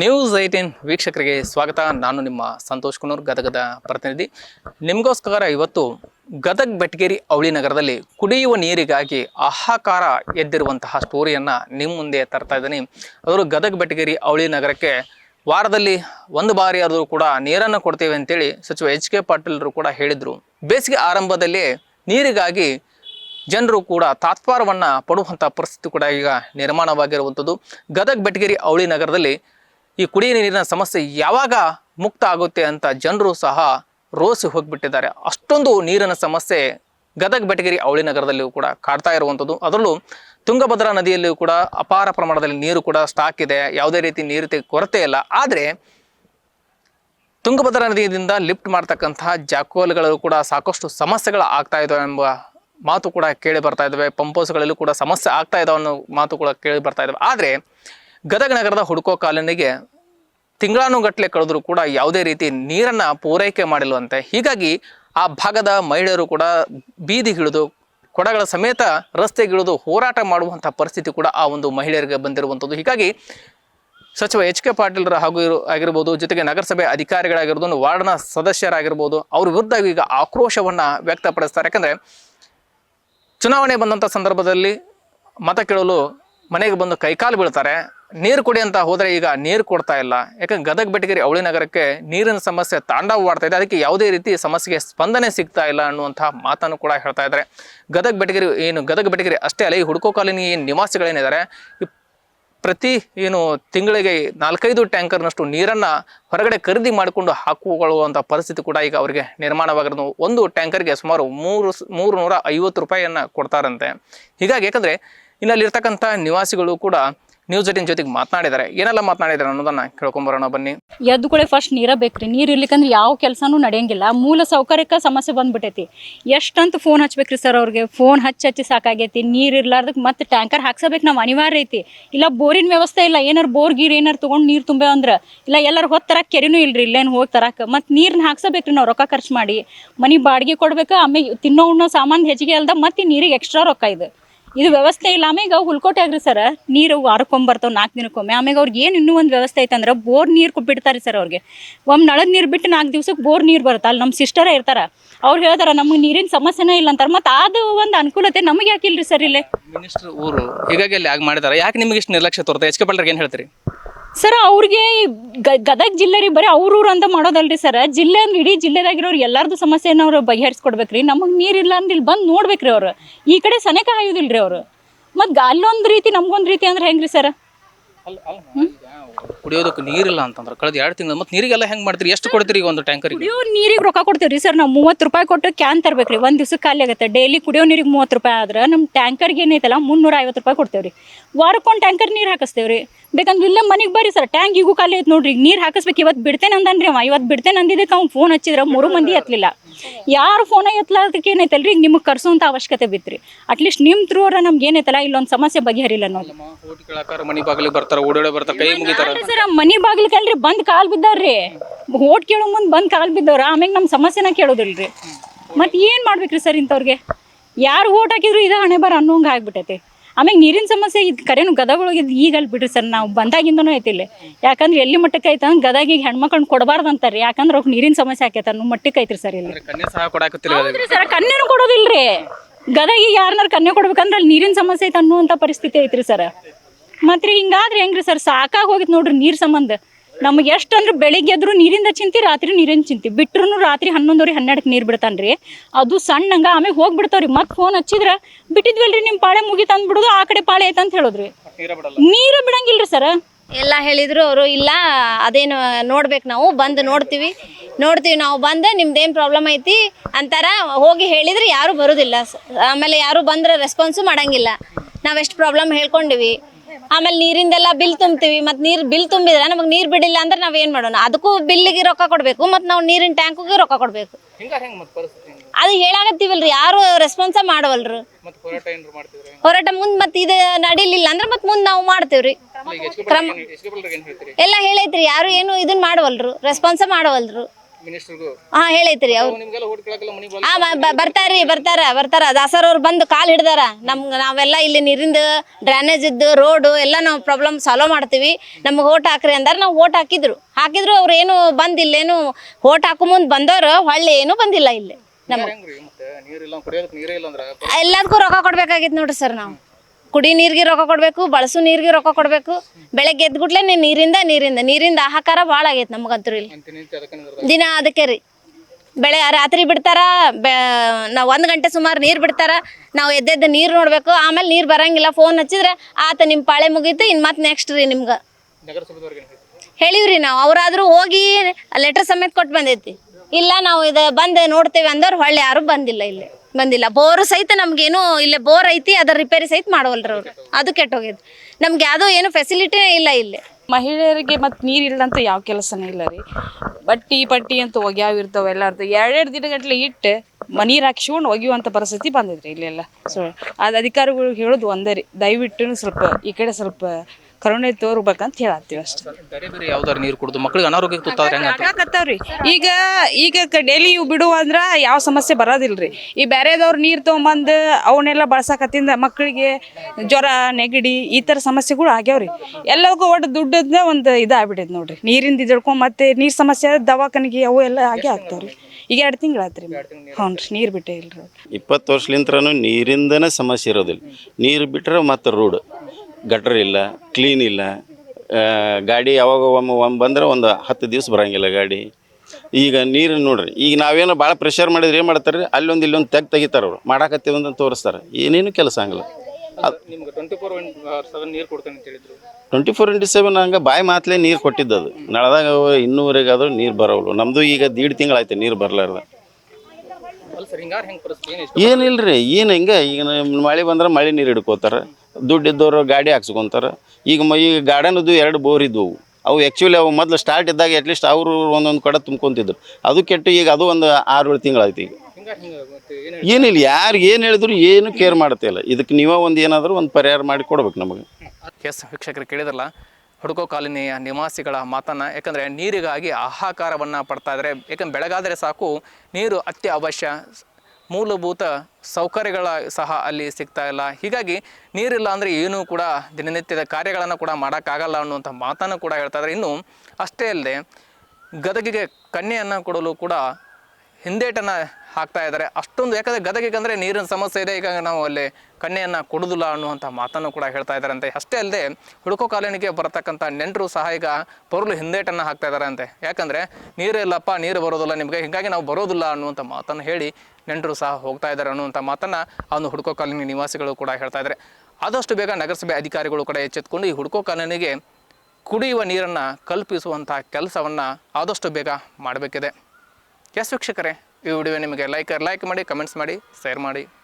News eighteen ವೀಕ್ಷಕರಿಗೆ ಸ್ವಾಗತ. ನಾನು ನಿಮ್ಮ ಸಂತೋಷ್ ಕುನೂರ್, ಗದಗದ ಪ್ರತಿನಿಧಿ. ನಿಮಗೋಸ್ಕರ ಇವತ್ತು ಗದಗ್ ಬೆಟಗೇರಿ ಅವಳಿ ನಗರದಲ್ಲಿ ಕುಡಿಯುವ ನೀರಿಗಾಗಿ ಆಹಾಕಾರ ಎದ್ದಿರುವಂತಹ ಸ್ಟೋರಿಯನ್ನು ನಿಮ್ಮ ಮುಂದೆ ತರ್ತಾ ಇದ್ದೀನಿ. ಅವರು ಗದಗ್ ಬೆಟಗೇರಿ ಅವಳಿ ನಗರಕ್ಕೆ ವಾರದಲ್ಲಿ ಒಂದು ಬಾರಿ ಆದರೂ ಕೂಡ ನೀರನ್ನು ಕೊಡ್ತೇವೆ ಅಂತೇಳಿ ಸಚಿವ ಎಚ್ ಕೆ ಪಾಟೀಲ್ರು ಕೂಡ ಹೇಳಿದರು. ಬೇಸಿಗೆ ಆರಂಭದಲ್ಲಿ ನೀರಿಗಾಗಿ ಜನರು ಕೂಡ ತಾತ್ಪಾರವನ್ನು ಪಡುವಂಥ ಪರಿಸ್ಥಿತಿ ಕೂಡ ಈಗ ನಿರ್ಮಾಣವಾಗಿರುವಂಥದ್ದು. ಗದಗ್ ಬೆಟಗೇರಿ ಅವಳಿ ನಗರದಲ್ಲಿ ಈ ಕುಡಿಯ ನೀರಿನ ಸಮಸ್ಯೆ ಯಾವಾಗ ಮುಕ್ತ ಆಗುತ್ತೆ ಅಂತ ಜನರು ಸಹ ರೋಸಿ ಹೋಗಿಬಿಟ್ಟಿದ್ದಾರೆ. ಅಷ್ಟೊಂದು ನೀರಿನ ಸಮಸ್ಯೆ ಗದಗ, ಬೆಟಗಿರಿ, ಅವಳಿ ನಗರದಲ್ಲಿಯೂ ಕೂಡ ಕಾಡ್ತಾ ಇರುವಂಥದ್ದು. ಅದರಲ್ಲೂ ತುಂಗಭದ್ರಾ ನದಿಯಲ್ಲಿಯೂ ಕೂಡ ಅಪಾರ ಪ್ರಮಾಣದಲ್ಲಿ ನೀರು ಕೂಡ ಸ್ಟಾಕ್ ಇದೆ. ಯಾವುದೇ ರೀತಿ ನೀರು ಕೊರತೆ ಇಲ್ಲ. ಆದರೆ ತುಂಗಭದ್ರಾ ನದಿಯಿಂದ ಲಿಫ್ಟ್ ಮಾಡ್ತಕ್ಕಂತಹ ಜಾಕೋಲ್ಗಳಲ್ಲೂ ಕೂಡ ಸಾಕಷ್ಟು ಸಮಸ್ಯೆಗಳು ಆಗ್ತಾ ಇದಾವೆ ಎಂಬ ಮಾತು ಕೂಡ ಕೇಳಿ ಬರ್ತಾ ಇದ್ದಾವೆ. ಪಂಪೋಸ್ಗಳಲ್ಲೂ ಕೂಡ ಸಮಸ್ಯೆ ಆಗ್ತಾ ಇದಾವೆ ಅನ್ನೋ ಮಾತು ಕೂಡ ಕೇಳಿ ಬರ್ತಾ ಇದ್ದಾವೆ. ಆದರೆ ಗದಗ ನಗರದ ಹುಡುಕೋ ಕಾಲೋನಿಗೆ ತಿಂಗಳಾನುಗಟ್ಟಲೆ ಕಳೆದರೂ ಕೂಡ ಯಾವುದೇ ರೀತಿ ನೀರನ್ನು ಪೂರೈಕೆ ಮಾಡಿಲ್ವಂತೆ ಹೀಗಾಗಿ ಆ ಭಾಗದ ಮಹಿಳೆಯರು ಕೂಡ ಬೀದಿಗಿಳಿದು ಕೊಡಗಳ ಸಮೇತ ರಸ್ತೆಗಿಳಿದು ಹೋರಾಟ ಮಾಡುವಂಥ ಪರಿಸ್ಥಿತಿ ಕೂಡ ಆ ಒಂದು ಮಹಿಳೆಯರಿಗೆ ಬಂದಿರುವಂಥದ್ದು. ಹೀಗಾಗಿ ಸಚಿವ ಎಚ್ ಕೆ ಪಾಟೀಲ್ರ ಹಾಗೂ ಆಗಿರ್ಬೋದು ಜೊತೆಗೆ ನಗರಸಭೆ ಅಧಿಕಾರಿಗಳಾಗಿರ್ಬೋದು ವಾರ್ಡ್ನ ಸದಸ್ಯರಾಗಿರ್ಬೋದು ಅವ್ರ ವಿರುದ್ಧ ಈಗ ಆಕ್ರೋಶವನ್ನು ವ್ಯಕ್ತಪಡಿಸ್ತಾರೆ. ಯಾಕಂದರೆ ಚುನಾವಣೆ ಬಂದಂಥ ಸಂದರ್ಭದಲ್ಲಿ ಮತ ಕೇಳಲು ಮನೆಗೆ ಬಂದು ಕೈಕಾಲು ಬೀಳ್ತಾರೆ. ನೀರು ಕೊಡಿ ಅಂತ ಹೋದರೆ ಈಗ ನೀರು ಕೊಡ್ತಾ ಇಲ್ಲ. ಯಾಕಂದ್ರೆ ಗದಗ, ಬೆಟಗೇರಿ, ಅವಳಿ ನಗರಕ್ಕೆ ನೀರಿನ ಸಮಸ್ಯೆ ತಾಂಡವವಾಡ್ತಾ ಇದೆ. ಅದಕ್ಕೆ ಯಾವುದೇ ರೀತಿ ಸಮಸ್ಯೆಗೆ ಸ್ಪಂದನೆ ಸಿಗ್ತಾ ಇಲ್ಲ ಅನ್ನುವಂಥ ಮಾತನ್ನು ಕೂಡ ಹೇಳ್ತಾ ಇದ್ದಾರೆ. ಗದಗ, ಬೆಟಗೇರಿ ಏನು ಗದಗ, ಬೆಟಗೇರಿ ಅಷ್ಟೇ ಅಲ್ಲ, ಈ ಹುಡುಕೋ ಕಾಲೋನಿ ಏನು ನಿವಾಸಿಗಳೇನಿದ್ದಾರೆ? ಪ್ರತಿ ಏನು ತಿಂಗಳಿಗೆ ನಾಲ್ಕೈದು ಟ್ಯಾಂಕರ್ನಷ್ಟು ನೀರನ್ನು ಹೊರಗಡೆ ಖರೀದಿ ಮಾಡಿಕೊಂಡು ಹಾಕಿಕೊಳ್ಳುವಂಥ ಪರಿಸ್ಥಿತಿ ಕೂಡ ಈಗ ಅವರಿಗೆ ನಿರ್ಮಾಣವಾಗಿರೋದು. ಒಂದು ಟ್ಯಾಂಕರ್ಗೆ ಸುಮಾರು ಮೂರು ಮೂರು ನೂರ ಐವತ್ತು ರೂಪಾಯಿಯನ್ನು ಕೊಡ್ತಾರಂತೆ. ಹೀಗಾಗಿ ಯಾಕಂದರೆ ಇನ್ನು ಅಲ್ಲಿರ್ತಕ್ಕಂಥ ನಿವಾಸಿಗಳು ಕೂಡ ನ್ಯೂಸ್ ಏಟಿನ್ ಜೊತೆಗೆ ಮಾತನಾಡಿದ್ದಾರೆ. ಏನೆಲ್ಲ ಮಾತನಾಡಿದ್ದಾರೆ ಅನ್ನೋದನ್ನ ಕೇಳ್ಕೊಂಬರೋಣ, ಬನ್ನಿ. ಎದ್ದು ಕೂಡ ಫಸ್ಟ್ ನೀರ ಬೇಕ್ರಿ. ನೀರು ಇರ್ಲಿಕ್ಕಂದ್ರೆ ಯಾವ ಕೆಲಸನೂ ನಡೆಯಂಗಿಲ್ಲ. ಮೂಲ ಸೌಕರ್ಯಕ್ಕೆ ಸಮಸ್ಯೆ ಬಂದ್ಬಿಟ್ಟೈತಿ ಎಷ್ಟಂತ ಫೋನ್ ಹಚ್ಬೇಕ್ರಿ ಸರ್ ಅವ್ರಿಗೆ? ಫೋನ್ ಹಚ್ಚಿ ಹಚ್ಚಿ ಸಾಕಾಗೈತಿ. ನೀರು ಇರ್ಲಾರ್ದಕ್ಕೆ ಮತ್ತೆ ಟ್ಯಾಂಕರ್ ಹಾಕ್ಸಬೇಕು ನಾವು ಅನಿವಾರ್ಯ ಐತಿ. ಇಲ್ಲ ಬೋರಿನ ವ್ಯವಸ್ಥೆ ಇಲ್ಲ. ಏನಾರು ಬೋರ್ ಗೀರ್ ಏನಾರು ತೊಗೊಂಡು ನೀರು ತುಂಬೆ ಅಂದ್ರೆ, ಇಲ್ಲ ಎಲ್ಲರೂ ಹೊತ್ತರ ಕೆರೆನು ಇಲ್ರಿ ಇಲ್ಲೇನು ಹೋಗಿ ತರಕ್ಕೆ ಮತ್ತೆ ನೀರನ್ನ ಹಾಕ್ಸಬೇಕ್ರಿ ನಾವು ರೊಕ್ಕ ಖರ್ಚು ಮಾಡಿ. ಮನೆ ಬಾಡಿಗೆ ಕೊಡ್ಬೇಕು ಆಮೇಲೆ ತಿನ್ನೋ ಉಣ್ಣೋ ಸಾಮಾನು ಹೆಚ್ಚಿಗೆ ಅಲ್ದ ಮತ್ತೆ ನೀರಿಗೆ ಎಕ್ಸ್ಟ್ರಾ ರೊಕ್ಕ ಇದು. ಇದು ವ್ಯವಸ್ಥೆ ಇಲ್ಲ. ಆಮೇಗ ಹುಲ್ಕೋಟೆ ಆಗ್ರಿ ಸರ್. ನೀರು ವಾರಕ್ಕೊಂಬರ್ತಾವೆ ನಾಲ್ಕು ದಿನಕ್ಕೊಮ್ಮೆ. ಆಮೇಲೆ ಅವ್ರಿಗೆ ಏನು ಇನ್ನೂ ಒಂದು ವ್ಯವಸ್ಥೆ ಐತಂದ್ರೆ ಬೋರ್ ನೀರು ಬಿಡ್ತಾರೆ ಸರ್ ಅವ್ರಿಗೆ. ಒಮ್ಮೆ ನಳದ ನೀರು ಬಿಟ್ಟು ನಾಲ್ಕು ದಿವ್ಸಕ್ಕೆ ಬೋರ್ ನೀರು ಬರುತ್ತೆ. ಅಲ್ಲಿ ನಮ್ಮ ಸಿಸ್ಟರೇ ಇರ್ತಾರೆ. ಅವ್ರು ಹೇಳ್ತಾರೆ, ನಮಗೆ ನೀರಿನ ಸಮಸ್ಯೆನೇ ಇಲ್ಲ ಅಂತಾರೆ. ಮತ್ತು ಅದು ಒಂದು ಅನುಕೂಲತೆ ನಮಗೆ ಯಾಕೆ ಇಲ್ರಿ ಸರ್ ಇಲ್ಲೇ? ಮಿನಿಸ್ಟರ್ ಊರು ಹೀಗಾಗಿ ಅಲ್ಲಿ ಆಗಿ ಮಾಡಿದ್ದಾರೆ ಯಾಕೆ ನಿಮಗೆ ಇಷ್ಟು ನಿರ್ಲಕ್ಷ್ಯ ತೋರುತ್ತೆ ಎಚ್ ಕೆ ಪಾಟೀಲ್ರಿಗೆ ಏನು ಹೇಳ್ತೀರಿ? ಸರ್ ಅವ್ರಿಗೆ ಗ- ಗದಗ ಜಿಲ್ಲೆ ರೀ ಬರೀ ಅವ್ರ ಊರು ಅಂತ ಮಾಡೋದಲ್ರಿ ಸರ್. ಜಿಲ್ಲೆ ಅಂದ್ರೆ ಇಡೀ ಜಿಲ್ಲೆದಾಗಿರೋರು ಎಲ್ಲಾರ್ದು ಸಮಸ್ಯೆನ ಅವ್ರು ಬಗೆಹರಿಸ್ಕೊಡ್ಬೇಕ್ರಿ. ನಮಗೆ ನೀರಿಲ್ಲ ಅಂದ್ರೆ ಇಲ್ಲಿ ಬಂದು ನೋಡ್ಬೇಕ್ರಿ ಅವ್ರು. ಈ ಕಡೆ ಸನೇಕ ರೀ ಅವರು. ಮತ್ತು ಅಲ್ಲೊಂದು ರೀತಿ ನಮ್ಗೊಂದು ರೀತಿ ಅಂದ್ರೆ ಹೆಂಗ್ರಿ ಸರ್? ಕುಡಿಯೋದಕ್ಕೆ ನೀರಿಲ್ಲ ಅಂತಂದ್ರೆ ಕಳೆದ ಎರಡು ತಿಂಗಳು ಮತ್ತೆ ನೀರಿಗೆಲ್ಲ ಹೆಂಗೆ ಮಾಡ್ತೀರಿ? ಎಷ್ಟು ಕೊಡ್ತೀರಿ ಈಗ ಒಂದು ಟ್ಯಾಂಕರಿಗೆ ಕುಡಿಯೋ ನೀರಿಗೆ ರೊಕ್ಕ ಕೊಡ್ತೀವಿ ರೀ ಸರ್. ನಾವು ಮೂವತ್ತು ರೂಪಾಯಿ ಕೊಟ್ಟು ಕ್ಯಾನ್ ತರ್ಬೇಕ್ರಿ. ಒಂದು ದಿವ್ಸಕ್ಕೆ ಖಾಲಿ ಆಗುತ್ತೆ. ಡೈಲಿ ಕುಡಿಯೋ ನೀರಿಗೆ ಮೂವತ್ತು ರೂಪಾಯಿ ಆದ್ರೆ ನಮ್ಮ ಟ್ಯಾಂಕರ್ಗೆ ಏನೈತಲ್ಲ ಮುನ್ನೂರ ಐವತ್ತು ರೂಪಾಯಿ ಕೊಡ್ತೇವೆ ರೀ ವಾರಕ್ಕೊಂದು ಟ್ಯಾಂಕರ್ ನೀರು ಹಾಕಿಸ್ತೇವೆ ರೀ ಬೇಕಂದ್ರೆ ಇಲ್ಲೇ ಮನೆಗೆ ಬರ್ರಿ ಸರ್. ಟ್ಯಾಂಕ್ ಈಗೂ ಖಾಲಿ ಐತೆ ನೋಡ್ರಿ. ನೀರು ಹಾಕಿಸ್ಬೇಕು. ಇವತ್ತು ಬಿಡ್ತೇನೆ ಅಂದನ್ರಿ ಅವ. ಇವತ್ತು ಬಿಡ್ತೇನೆ ಅಂದಿದ್ದಕ್ಕೆ ಅವ್ನು ಫೋನ್ ಹಚ್ಚಿದ್ರೆ. ಮೂರು ಮಂದಿ ಎತ್ತಲಿಲ್ಲ ಯಾರು ಫೋನ ಎತ್ತಲಾದಕ್ಕೆ ಏನೈತಲ್ರಿ? ಈಗ ನಿಮಗೆ ಕರ್ಸೋಂಥ ಅವಶ್ಯಕತೆ ಬಿತ್ತು ರೀ ಅಟ್ಲೀಸ್ಟ್ ನಿಮ್ಮ ಥ್ರೂ ಅವ್ರ ನಮ್ಗೆ ಏನೈತಲ್ಲ ಇಲ್ಲೊಂದು ಸಮಸ್ಯೆ ಬಗೆಹರಿಲ್ಲ ನೋಡಿ ಓಟ್ ಮನಿ ಬಾಗಿಲಿಗೆ ಬರ್ತಾರ ಓಡೋಡೆ ಬರ್ತಾರೆ ಕೈ ಮುಗಿತಾರೆ. ಅಲ್ರಿ ಸರ್ ಮನಿ ಬಾಗಿಲ್ಕಲ್ರಿ ಬಂದ್ ಕಾಲ್ ಬಿದ್ದಾರ್ರಿ. ಓಟ್ ಕೇಳೋ ಮುಂದ್ ಬಂದ್ ಕಾಲ್ ಬಿದ್ದವ್ರ ಆಮೇಲೆ ನಮ್ಮ ಸಮಸ್ಯೆನ ಕೇಳೋದಿಲ್ರಿ. ಮತ್ತೆ ಏನ್ ಮಾಡ್ಬೇಕ್ರಿ ಸರ್ ಇಂಥವ್ರಿಗೆ? ಯಾರು ಓಟ್ ಹಾಕಿದ್ರು ಇದ ಹಣೆ ಬರ ಅನ್ನೋಂಗ ಆಗ್ಬಿಟ್ಟೈತಿ ಆಮ್ಯಾಗ ನೀರಿನ ಸಮಸ್ಯೆ ಇದು ಕರೆನು ಗದಗೊಳಗೆ ಈಗ ಅಲ್ಲಿ ಬಿಡ್ರಿ ಸರ್ ನಾವು ಬಂದಾಗಿಂದನೂ ಐತಿ ಇಲ್ಲಿ ಯಾಕಂದ್ರೆ ಎಲ್ಲಿ ಮಟ್ಟಕ್ಕೆ ಐತ ಅಂದ್ರೆ ಗದಗಿಗೆ ಹೆಣ್ಮಕ್ಳನ್ನ ಕೊಡಬಾರ್ದು ಅಂತಾರೆ ಯಾಕಂದ್ರೆ ಅವ್ರಿಗೆ ನೀರಿನ ಸಮಸ್ಯೆ ಆಕೈತ ಅನ್ನೋ ಮಟ್ಟಕ್ಕೆ ಐತ್ರಿ ಸರ್ ಇಲ್ಲಿ. ಸರ್ ಕೊಡೋದಿಲ್ಲ ಹೌದ್ರಿ ಸರ್ ಕನ್ಯೆನೂ ಕೊಡೋದಿಲ್ರಿ. ಗದಗಿಗೆ ಯಾರನ್ನಾರು ಕನ್ಯೆ ಕೊಡ್ಬೇಕಂದ್ರೆ ಅಲ್ಲಿ ನೀರಿನ ಸಮಸ್ಯೆ ಐತೆ ಅನ್ನುವಂಥ ಪರಿಸ್ಥಿತಿ ಐತ್ರಿ ಸರ್. ಮತ್ತೆ ಹಿಂಗಾದ್ರೆ ಹೆಂಗ್ರಿ ಸರ್ ಸಾಕಾಗಿ ಹೋಗಿತ್ತು ನೋಡ್ರಿ ನೀರು ಸಂಬಂಧ. ನಮಗೆ ಎಷ್ಟು ಅಂದ್ರೆ ಬೆಳಿಗ್ಗೆ ಎದ್ರು ನೀರಿಂದ ಚಿಂತಿ ರಾತ್ರಿ ನೀರಿಂದ ಚಿಂತಿ. ಬಿಟ್ರು ರಾತ್ರಿ ಹನ್ನೊಂದುವರೆ ಹನ್ನೆರಡಕ್ಕೆ ನೀರು ಬಿಡ್ತಾನ್ರಿ. ಅದು ಸಣ್ಣಂಗ ಆಮೇಲೆ ಹೋಗ್ಬಿಡ್ತಾವ್ರಿ. ಮತ್ತೆ ಫೋನ್ ಹಚ್ಚಿದ್ರ ಬಿಟ್ಟಿದ್ವಲ್ರಿ ನಿಮ್ಮ ಪಾಳೆ ಮುಗಿತು ಅಂದ್ಬಿಡುದು ಆ ಕಡೆ ಪಾಳೆ ಐತೆ ಅಂತ ಹೇಳಿದ್ರಿ. ನೀರು ಬಿಡಂಗಿಲ್ರಿ ಸರ್. ಎಲ್ಲ ಹೇಳಿದ್ರು ಅವರು ಇಲ್ಲ ಅದೇನು ನೋಡ್ಬೇಕು ನಾವು ಬಂದು ನೋಡ್ತೀವಿ. ನೋಡ್ತೀವಿ ನಾವು ಬಂದು ನಿಮ್ದೇನು ಪ್ರಾಬ್ಲಮ್ ಐತಿ ಅಂತಾರ ಹೋಗಿ ಹೇಳಿದ್ರೆ ಯಾರು ಬರೋದಿಲ್ಲ. ಸ- ಆಮೇಲೆ ಯಾರು ಬಂದ್ರೆ ರೆಸ್ಪಾನ್ಸು ಮಾಡಂಗಿಲ್ಲ. ನಾವೆಷ್ಟು ಎಷ್ಟು ಪ್ರಾಬ್ಲಮ್ ಹೇಳ್ಕೊಂಡಿವಿ. ಆಮೇಲೆ ನೀರಿಂದೆಲ್ಲ ಬಿಲ್ ತುಂಬ್ತೀವಿ ಮತ್ತು ನೀರು ಬಿಲ್ ತುಂಬಿದ್ರೆ ನಮಗೆ ನೀರು ಬಿಡಿಲ್ಲ ಅಂದ್ರೆ ನಾವು ಏನು ಮಾಡೋಣ? ಅದಕ್ಕೂ ಬಿಲ್ಲಿಗೆ ರೊಕ್ಕ ಕೊಡಬೇಕು ಮತ್ತು ನಾವು ನೀರಿನ ಟ್ಯಾಂಕಿಗೆ ರೊಕ್ಕ ಕೊಡಬೇಕು. ಅದು ಹೇಳಾಗತ್ತೀವಲ್ರಿ ಯಾರು ರೆಸ್ಪಾನ್ಸ ಮಾಡವಲ್ರು. ಹೋರಾಟ ಮುಂದ್ ಮತ್ತೆ ಇದು ನಡೀಲಿಲ್ಲ ಅಂದ್ರೆ ಮತ್ತೆ ಮುಂದೆ ನಾವು ಮಾಡ್ತೇವ್ರಿ. ಕ್ರಮ ಎಲ್ಲ ಹೇಳೈತ್ರಿ ಯಾರು ಏನು ಇದನ್ನ ಮಾಡವಲ್ರು ರೆಸ್ಪಾನ್ಸ ಮಾಡವಲ್ರು. ಹಾ ಹೇಳೈತ್ರಿ ಅವ್ರು. ಆ ಬ- ಬ- ಬರ್ತಾರ್ರಿ ಬರ್ತಾರ ಬರ್ತಾರ. ದಾಸರ್ ಅವ್ರು ಬಂದು ಕಾಲ್ ಹಿಡ್ದಾರ. ನಮ್ಗೆ ನಾವೆಲ್ಲ ಇಲ್ಲಿ ನೀರಿಂದ ಡ್ರೈನೇಜ್ ಇದ್ದು ರೋಡು ಎಲ್ಲ ನಾವು ಪ್ರಾಬ್ಲಮ್ ಸಾಲ್ವ್ ಮಾಡ್ತೀವಿ. ನಮ್ಗೆ ಓಟ್ ಹಾಕ್ರಿ ಅಂದಾರ ನಾವು ಓಟ್ ಹಾಕಿದ್ರು. ಹಾಕಿದ್ರು ಅವ್ರು ಏನು ಬಂದಿಲ್ಲೇನು ಓಟ್ ಹಾಕೋ ಮುಂದ್ ಬಂದವ್ರು ಹೊಳ್ಳಿ ಏನು ಬಂದಿಲ್ಲ ಇಲ್ಲಿ ನಮ್ಗೆ. ಹೆಂಗ್ರಿ ಮತ್ತೆ? ನೀರಿಲ್ಲ ಕುಡಿಯೋದಕ್ಕೆ ನೀರೇ ಇಲ್ಲ ಅಂದ್ರೆ. ಎಲ್ಲದಕ್ಕೂ ರೊಕ್ಕ ಕೊಡ್ಬೇಕಾಗಿತ್ತು ನೋಡ್ರಿ ಸರ್ ನಾವು. ಕುಡಿ ನೀರಿಗೆ ರೊಕ್ಕ ಕೊಡಬೇಕು ಬಳಸು ನೀರಿಗೆ ರೊಕ್ಕ ಕೊಡಬೇಕು. ಬೆಳಗ್ಗೆ ಎದ್ಗುಟ್ಲೆ ನೀರಿಂದ ನೀರಿಂದ ನೀರಿಂದ ಹಾಹಾಕಾರ ಭಾಳ ಆಗೈತೆ ನಮಗಂತೂ ಇಲ್ಲಿ. ದಿನ ಅದಕ್ಕೆ ರೀ. ಬೆಳೆ ರಾತ್ರಿ ಬಿಡ್ತಾರ ಬೆ ನಾವು ಒಂದು ಗಂಟೆ ಸುಮಾರು ನೀರು ಬಿಡ್ತಾರ ನಾವು ಎದ್ದೆದ್ದು ನೀರು ನೋಡಬೇಕು ಆಮೇಲೆ ನೀರು ಬರಂಗಿಲ್ಲ ಫೋನ್ ಹಚ್ಚಿದ್ರೆ ಆತ ನಿಮ್ಮ ಪಾಳೆ ಮುಗೀತು ಇನ್ನು ಮತ್ತೆ ನೆಕ್ಸ್ಟ್ ರೀ ನಿಮ್ಗೆ. ಹೇಳಿವ್ರಿ ನಾವು ಅವರಾದರೂ ಹೋಗಿ ಲೆಟರ್ ಸಮೇತ ಕೊಟ್ಟು ಬಂದೈತಿ. ಇಲ್ಲ ನಾವು ಇದು ಬಂದು ನೋಡ್ತೇವೆ ಅಂದವ್ರು ಹೊಳ್ಳಿ ಯಾರು ಬಂದಿಲ್ಲ ಇಲ್ಲಿ. ಬಂದಿಲ್ಲ. ಬೋರು ಸಹಿತ ನಮ್ಗೇನು ಇಲ್ಲೇ ಬೋರ್ ಐತಿ, ಅದರ ರಿಪೇರಿ ಸಹಿತ ಮಾಡುವಲ್ರಿ ಅವ್ರು. ಅದು ಕೆಟ್ಟೋಗ್ಯದ ನಮ್ಗೆ ಯಾವುದೋ ಏನು ಫೆಸಿಲಿಟಿ ಇಲ್ಲ ಇಲ್ಲಿ. ಮಹಿಳೆಯರಿಗೆ ಮತ್ತು ಇಲ್ಲಂತ ಯಾವ ಕೆಲಸನೇ ಇಲ್ಲ ರೀ. ಬಟ್ಟಿ, ಪಟ್ಟಿ ಅಂತ ಒಗ್ಯಾವ ಇರ್ತಾವೆ ಎಲ್ಲಾರ್ದು. ಎರಡೆರಡು ದಿನಗಟ್ಲೆ ಇಟ್ಟು ನೀರು ಹಾಕ್ಸ್ಕೊಂಡು ಒಗೆಯುವಂಥ ಪರಿಸ್ಥಿತಿ ಬಂದಿದ್ರಿ ಇಲ್ಲೆಲ್ಲ. ಸೊ ಅದು ಅಧಿಕಾರಿಗಳು ಹೇಳೋದು ಒಂದೇ ರೀ. ದಯವಿಟ್ಟು ಸ್ವಲ್ಪ ಈ ಕಡೆ ಸ್ವಲ್ಪ ಕರುಣೆ ತೋರ್ಬೇಕಂತ ಹೇಳತ್ತೀವಿ ಅಷ್ಟೇ. ಬೇರೆ ಬೇರೆ ಯಾವ್ದಾರು ನೀರು ಕುಡಿದು ಮಕ್ಳಿಗೆ ಅನಾರೋಗ್ಯ ತುತ್ತಾದ್ರೆ ಹೆಂಗ ಆಗಾಕತ್ತಾವ್ರಿ. ಈಗ ಈಗ ಡೈಲಿ ಇವು ಬಿಡುವ ಅಂದ್ರ ಯಾವ ಸಮಸ್ಯೆ ಬರೋದಿಲ್ರಿ. ಈ ಬೇರೆದವ್ರು ನೀರು ತೊಗೊಂಬಂದು ಅವನ್ನೆಲ್ಲ ಬಳಸಕತ್ತಿಂದ ಮಕ್ಕಳಿಗೆ ಜ್ವರ ನೆಗಡಿ ಈ ಥರ ಸಮಸ್ಯೆಗಳು ಆಗ್ಯಾವ್ರಿ. ಎಲ್ಲರಿಗೂ ಒಟ್ಟು ದುಡ್ಡದ್ನ ಒಂದು ಇದಾಗ್ಬಿಟ್ಟೈತೆ ನೋಡ್ರಿ. ನೀರಿಂದ ಇದ್ಕೊಂಡ್ ಮತ್ತೆ ನೀರು ಸಮಸ್ಯೆ ದವಾಖಾನಿಗೆ ಅವು ಎಲ್ಲ ಆಗೇ ಆಗ್ತಾವ್ರಿ. ಈಗ ಎರಡು ತಿಂಗಳಾತ್ರಿ ಹ್ಞೂ ರೀ ನೀರು ಬಿಟ್ಟೇ ಇಲ್ರಿ ಇಪ್ಪತ್ತು ವರ್ಷಲಿಂತ್ರನೂ ನೀರಿಂದನೇ ಸಮಸ್ಯೆ ಇರೋದಿಲ್ಲ. ನೀರು ಬಿಟ್ಟರೆ ಮತ್ತೆ ರೋಡ್. ಗಟ್ರ್ ಇಲ್ಲ ಕ್ಲೀನ್ ಇಲ್ಲ. ಗಾಡಿ ಯಾವಾಗ ಒಮ್ಮೆ ಒಮ್ಮೆ ಬಂದ್ರೆ ಒಂದು ಹತ್ತು ದಿವ್ಸ ಬರಂಗಿಲ್ಲ ಗಾಡಿ. ಈಗ ನೀರು ನೋಡ್ರಿ ಈಗ ನಾವೇನೋ ಭಾಳ ಪ್ರೆಷರ್ ಮಾಡಿದ್ರೆ ಏನು ಮಾಡ್ತಾರೆ? ಅಲ್ಲೊಂದು ಇಲ್ಲೊಂದು ತೆಗ್ ತೆಗಿತಾರೆ ಅವರು. ಮಾಡಾಕತ್ತೀವಿ ಅಂತ ತೋರಿಸ್ತಾರೆ. ಏನೇನು ಕೆಲಸ ಆಗಲ್ಲ. ಅದು ನಿಮ್ಗೆ ಟ್ವೆಂಟಿ ಫೋರ್ ಸೆವೆನ್ ನೀರು ಕೊಡ್ತೇನೆ ಅಂತ ಹೇಳಿದ್ರು. ಟ್ವೆಂಟಿ ಫೋರ್ ಇಂಟು ಸೆವೆನ್ ಹಂಗೆ ಬಾಯಿ ಮಾತ್ಲೆ ನೀರು ಕೊಟ್ಟಿದ್ದು ಅದು. ನಳದಾಗ ಇನ್ನೂವರೆಗೆ ಆದರೂ ನೀರು ಬರೋಲ್ಲ ನಮ್ಮದು ಈಗ ದೀಡ್ ತಿಂಗಳಾಯ್ತು ನೀರು ಬರಲಾರ್ದ ಏನಿಲ್ಲ ರೀ ಏನು ಹಿಂಗೆ? ಈಗ ಮಳೆ ಬಂದ್ರೆ ಮಳೆ ನೀರು ಹಿಡ್ಕೋತಾರೆ. ದುಡ್ಡು ಇದ್ದವರು ಗಾಡಿ ಹಾಕ್ಸ್ಕೊಂತಾರೆ. ಈಗ ಮ ಈಗ ಗಾರ್ಡನ್ದು ಎರಡು ಬೋರ್ ಇದ್ದವು ಅವು ಆ್ಯಕ್ಚುಲಿ ಅವು ಮೊದಲು ಸ್ಟಾರ್ಟ್ ಇದ್ದಾಗ ಅಟ್ಲೀಸ್ಟ್ ಅವರು ಒಂದೊಂದು ಕಡೆ ತುಂಬ್ಕೊತಿದ್ರು. ಅದು ಕೆಟ್ಟು ಈಗ ಅದು ಒಂದು ಆರು ಏಳು ತಿಂಗಳಾಯ್ತು ಈಗ. ಏನಿಲ್ಲ, ಯಾರು ಏನು ಹೇಳಿದ್ರು ಏನು ಕೇರ್ ಮಾಡ್ತಿಲ್ಲ ಇದಕ್ಕೆ ನೀವೇ ಒಂದು ಏನಾದರೂ ಒಂದು ಪರಿಹಾರ ಮಾಡಿ ಕೊಡ್ಬೇಕು ನಮಗೆ. ಎಸ್ ವೀಕ್ಷಕರು ಕೇಳಿದ್ರಲ್ಲ, ಹುಡುಕೋ ಕಾಲೋನಿಯ ನಿವಾಸಿಗಳ ಮಾತನ್ನು. ಯಾಕಂದರೆ ನೀರಿಗಾಗಿ ಆಹಾಕಾರವನ್ನು ಪಡ್ತಾ ಇದ್ದಾರೆ ಯಾಕಂದ್ರೆ ಬೆಳಗಾದರೆ ಸಾಕು, ನೀರು ಅತ್ಯ ಅವಶ್ಯ ಮೂಲಭೂತ ಸೌಕರ್ಯಗಳ ಸಹ ಅಲ್ಲಿ ಸಿಗ್ತಾ ಇಲ್ಲ. ಹೀಗಾಗಿ ನೀರಿಲ್ಲ ಅಂದರೆ ಏನೂ ಕೂಡ ದಿನನಿತ್ಯದ ಕಾರ್ಯಗಳನ್ನು ಕೂಡ ಮಾಡೋಕ್ಕಾಗಲ್ಲ ಅನ್ನುವಂಥ ಮಾತನ್ನು ಕೂಡ ಹೇಳ್ತಾ ಇದ್ದಾರೆ. ಇನ್ನು ಅಷ್ಟೇ ಅಲ್ಲದೆ ಗದಗಿಗೆ ಕನ್ಯೆಯನ್ನು ಕೊಡಲು ಕೂಡ ಹಿಂದೇಟನ್ನು ಹಾಕ್ತಾ ಇದ್ದಾರೆ. ಅಷ್ಟೊಂದು ಯಾಕಂದರೆ ಗದಗಿಗೆ ಅಂದರೆ ನೀರಿನ ಸಮಸ್ಯೆ ಇದೆ ಈಗ ನಾವು ಅಲ್ಲಿ ಕನ್ಯೆಯನ್ನು ಕೊಡೋದಿಲ್ಲ ಅನ್ನುವಂಥ ಮಾತನ್ನು ಕೂಡ ಹೇಳ್ತಾ ಇದ್ದಾರಂತೆ ಅಷ್ಟೇ ಅಲ್ಲದೆ ಹುಡುಕೋ ಕಾಲೋನಿಗೆ ಬರತಕ್ಕಂಥ ನೆಂಟರು ಸಹ ಈಗ ಬರಲು ಹಿಂದೇಟನ್ನು ಹಾಕ್ತಾ ಇದ್ದಾರೆ ಅಂತೆ. ಯಾಕಂದರೆ ನೀರು ಇಲ್ಲಪ್ಪ, ನೀರು ಬರೋದಿಲ್ಲ ನಿಮಗೆ, ಹೀಗಾಗಿ ನಾವು ಬರೋದಿಲ್ಲ ಅನ್ನುವಂಥ ಮಾತನ್ನು ಹೇಳಿ ನೆಂಟರು ಸಹ ಹೋಗ್ತಾ ಇದ್ದಾರೆ ಅನ್ನುವಂಥ ಮಾತನ್ನು ಅವನು ಹುಡ್ಕೋ ಕಾಲೋನಿ ನಿವಾಸಿಗಳು ಕೂಡ ಹೇಳ್ತಾ ಇದ್ದಾರೆ. ಆದಷ್ಟು ಬೇಗ ನಗರಸಭೆ ಅಧಿಕಾರಿಗಳು ಕೂಡ ಎಚ್ಚೆತ್ಕೊಂಡು ಈ ಹುಡುಕೋ ಕಾಲೋನಿಗೆ ಕುಡಿಯುವ ನೀರನ್ನು ಕಲ್ಪಿಸುವಂಥ ಕೆಲಸವನ್ನು ಆದಷ್ಟು ಬೇಗ ಮಾಡಬೇಕಿದೆ. ಎಸ್ ವೀಕ್ಷಕರೇ, ಈ ವಿಡಿಯೋ ನಿಮಗೆ ಲೈಕ್ ಲೈಕ್ ಮಾಡಿ, ಕಮೆಂಟ್ಸ್ ಮಾಡಿ, ಶೇರ್ ಮಾಡಿ.